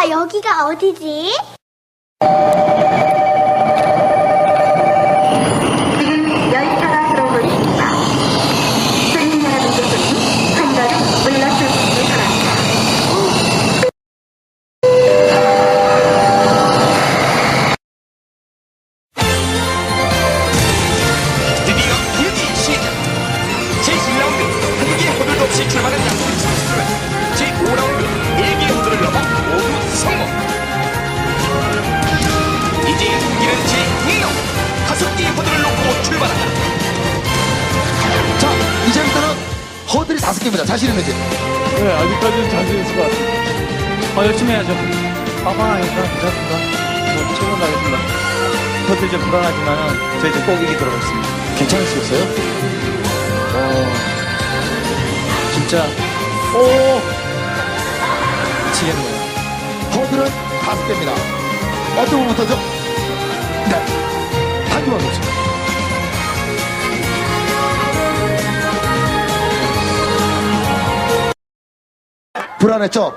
자, 여기가 어디지? 지금 열차가 들어오고 있습니다. 손님 여러분께서는 한 걸음 물러서시기 바랍니다. 드디어 경기 시작! 제1라운드 한 개의 호들도 없이 출발한 양팀 선수들은 제5라운드 4개의 호들을 넘어 성공! 이제 경기는 제2라운드 다섯 개의 호들을 놓고 출발한다! 자, 이제부터는 허들이 다섯 개입니다. 자신 있는지. 네, 아직까지는 자신 있을 것 같습니다. 어, 열심히 해야죠. 빠방하니까 괜찮습니다. 뭐, 최선 다하겠습니다. 저도 좀 불안하지만은, 저희 이제 꼭 이기 들어가겠습니다. 괜찮으시겠어요? 어, 진짜, 오! 미치겠네 요. 허들은 다섯 개입니다. 어떤 부분부터죠? 네. 한두번 보죠. 불안했죠?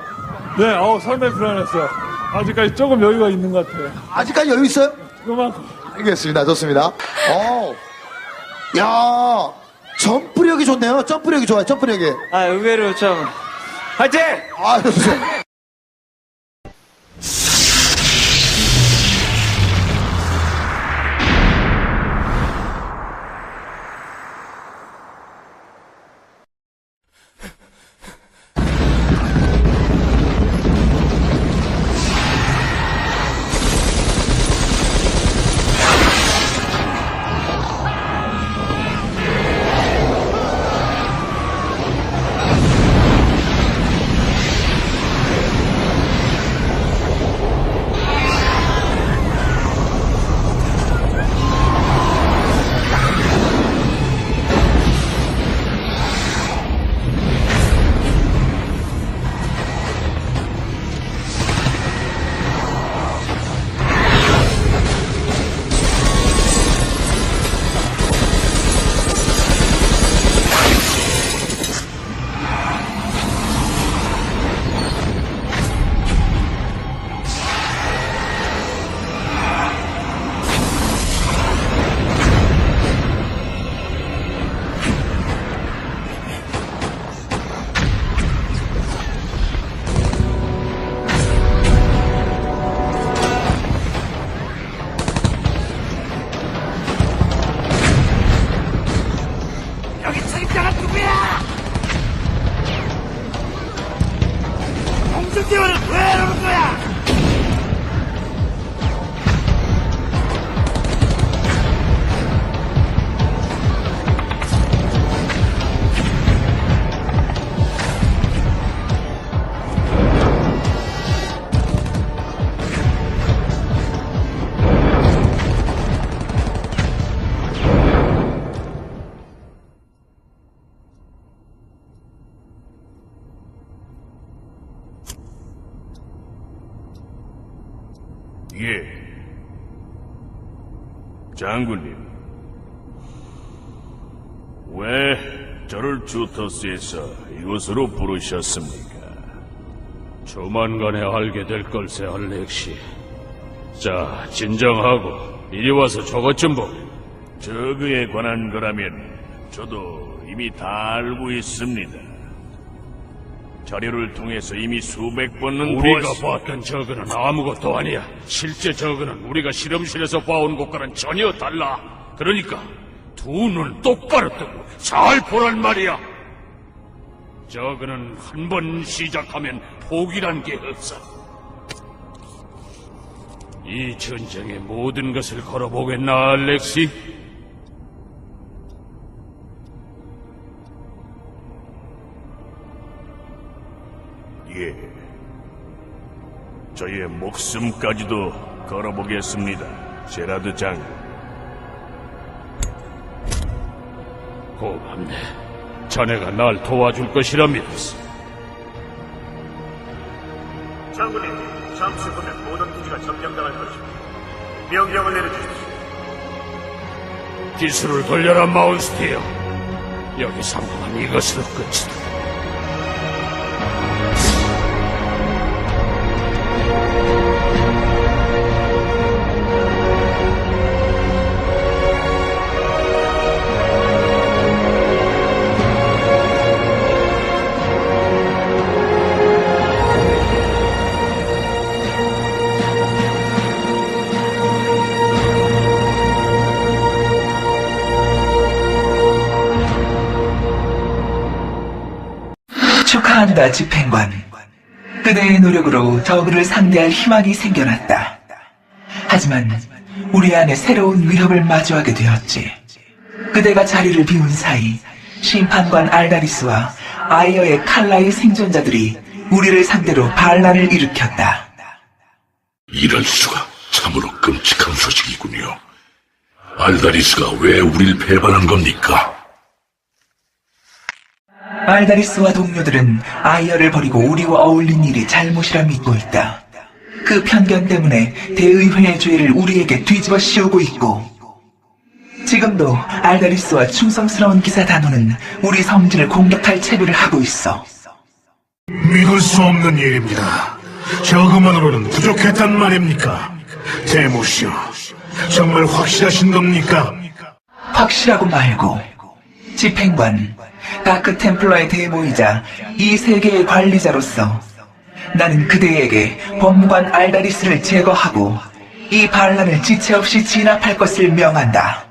네, 어우, 상당히 불안했어요. 아직까지 조금 여유가 있는 것 같아요. 아직까지 여유 있어요? 그만큼. 알겠습니다. 좋습니다. 어. 야, 점프력이 좋네요. 점프력이 좋아요. 점프력이. 아, 의외로 참. 화이팅! 아, 좋습니다. 예. 장군님. 왜 저를 주터스에서 이곳으로 부르셨습니까? 조만간에 알게 될 걸세, 알렉시. 자, 진정하고 이리 와서 저것 좀 보게. 저그에 관한 거라면 저도 이미 다 알고 있습니다. 자료를 통해서 이미 수백 번은 우리가 보았습니다. 봤던 저그는 아무것도 아니야. 실제 저그는 우리가 실험실에서 봐온 것과는 전혀 달라. 그러니까 두 눈 똑바로 뜨고 잘 보란 말이야. 저그는 한 번 시작하면 포기란 게 없어. 이 전쟁의 모든 것을 걸어보겠나, 알렉시? 저의 목숨까지도 걸어보겠습니다. 제라드 장군. 고맙네. 자네가 날 도와줄 것이라 믿었어. 장군님, 잠시 후면 모든 기지가 점령당할 것입니다. 명령을 내려주십시오. 기술을 돌려라, 마운스티어. 여기 상황은 이것으로 끝이다. 축하한다, 집행관. 그대의 노력으로 저그를 상대할 희망이 생겨났다. 하지만 우리 안에 새로운 위협을 마주하게 되었지. 그대가 자리를 비운 사이 심판관 알다리스와 아이어의 칼라의 생존자들이 우리를 상대로 반란을 일으켰다. 이럴 수가 참으로 끔찍한 소식이군요. 알다리스가 왜 우릴 배반한 겁니까? 알다리스와 동료들은 아이어를 버리고 우리와 어울린 일이 잘못이라 믿고 있다. 그 편견 때문에 대의회의 죄를 우리에게 뒤집어 씌우고 있고 지금도 알다리스와 충성스러운 기사 단호는 우리 성진을 공격할 채비를 하고 있어. 믿을 수 없는 일입니다. 저그만으로는 부족했단 말입니까? 대모시오, 정말 확실하신 겁니까? 확실하고 말고 집행관 다크 템플러의 대모이자 이 세계의 관리자로서 나는 그대에게 법무관 알다리스를 제거하고 이 반란을 지체 없이 진압할 것을 명한다.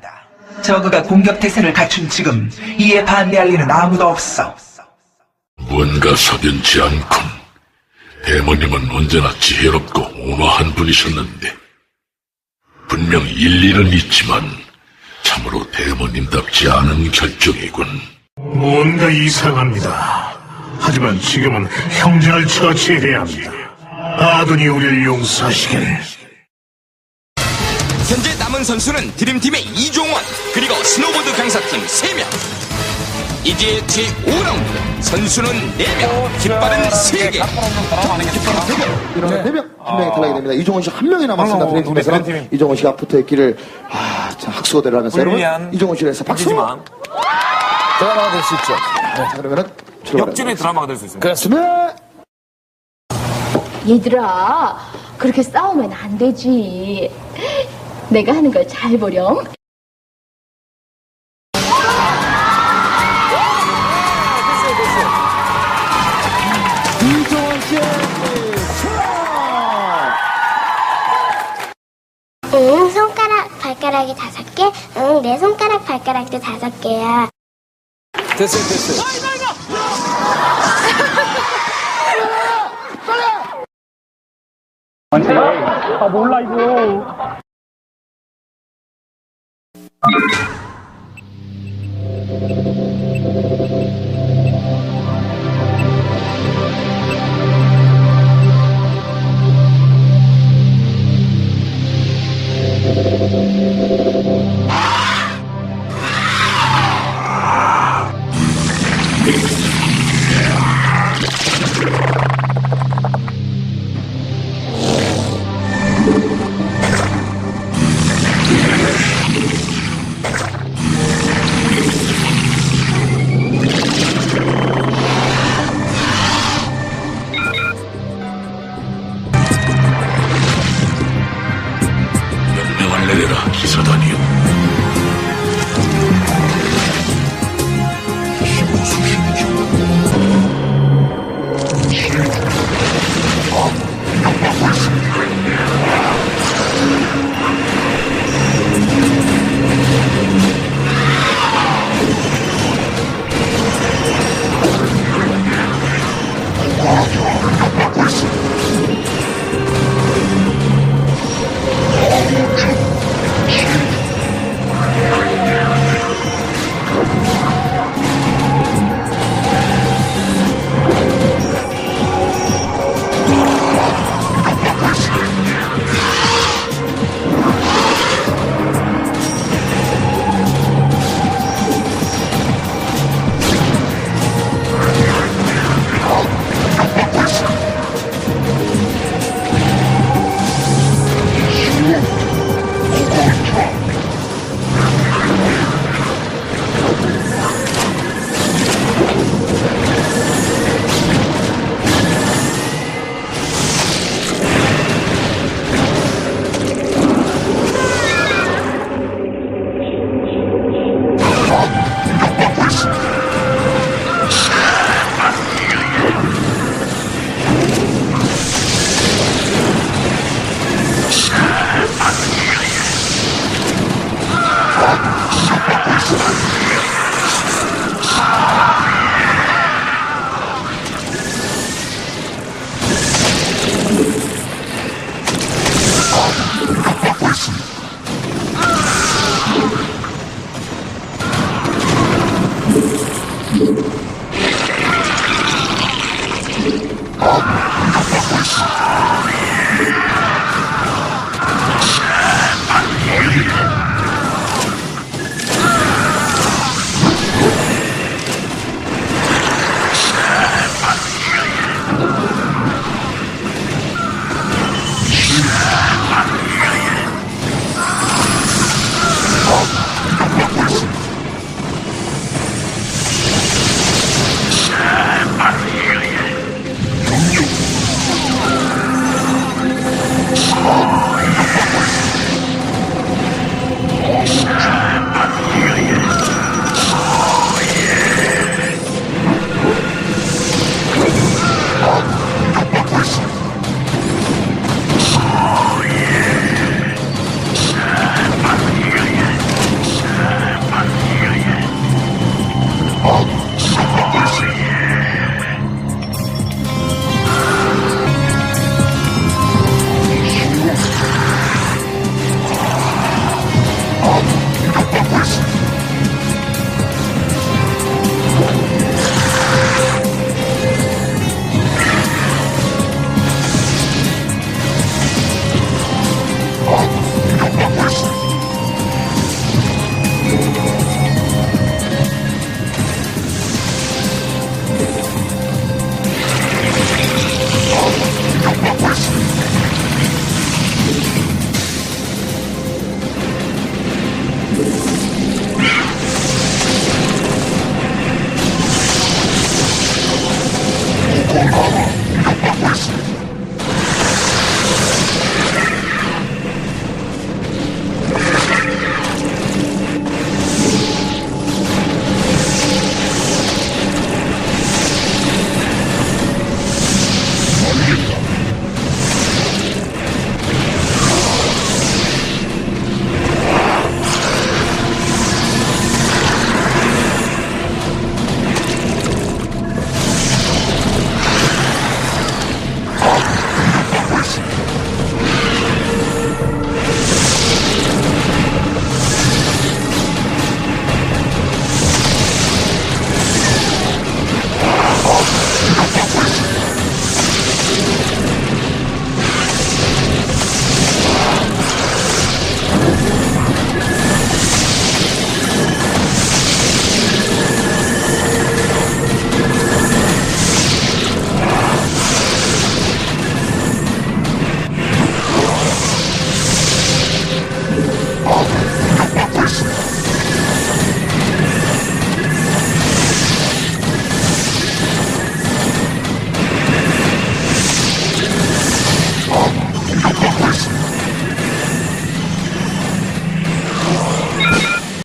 저그가 공격 태세를 갖춘 지금 이에 반대할 리는 아무도 없어. 뭔가 석연치 않군. 대모님은 언제나 지혜롭고 온화한 분이셨는데 분명 일리는 있지만 참으로 대모님답지 않은 결정이군. 뭔가 이상합니다. 하지만 지금은 형제를 처치해야 합니다. 아둔이 우리를 용서하시길. 현재 남은 선수는 드림팀의 이종원 그리고 스노보드 강사팀 3명 이제 제5라운드 선수는 4명 깃발은 3개 이러면 4명, 한 명이 탈락이 됩니다. 이종원 씨 한 명이 남았습니다. 드림팀에서는 이종원 씨가 앞붙어 있기를, 아, 참, 학수고대를 하면서 여러분, 이종원 씨를 해서 박수! 드라마가 될 수 있죠. 자, 그러면은. 역전의 드라마가 될 수 있습니다. 그렇습니다. 얘들아, 그렇게 싸우면 안 되지. 내가 하는 걸 잘 보렴. 이종원 씨의 출발! 응, 손가락, 발가락이 다섯 개? 응, 내 손가락, 발가락도 다섯 개야. 됐어요, 됐어요. 명령을 내려라, 기사단이여.